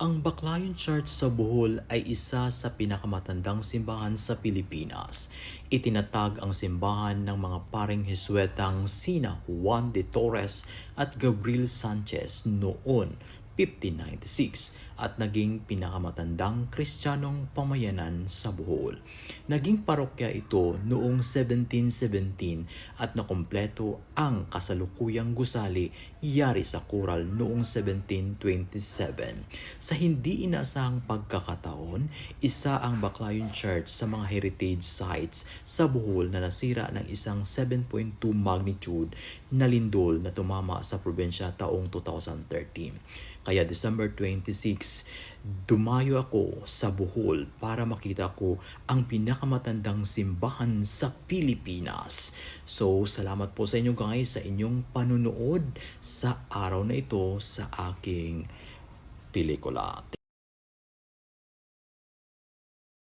Ang Baclayon Church sa Bohol ay isa sa pinakamatandang simbahan sa Pilipinas. Itinatag ang simbahan ng mga paring Hisuetang sina Juan de Torres at Gabriel Sanchez noon 1596 at naging pinakamatandang kristyanong pamayanan sa Bohol. Naging parokya ito noong 1717 at nakumpleto ang kasalukuyang gusali yari sa Coral noong 1727. Sa hindi inaasahang pagkakataon, isa ang Baclayon Church sa mga heritage sites sa Bohol na nasira ng isang 7.2 magnitude na lindol na tumama sa probinsya taong 2013. Kaya December 26, dumayo ako sa Bohol para makita ko ang pinakamatandang simbahan sa Pilipinas. So, salamat po sa inyo guys sa inyong panunood sa araw na ito sa aking pelikula.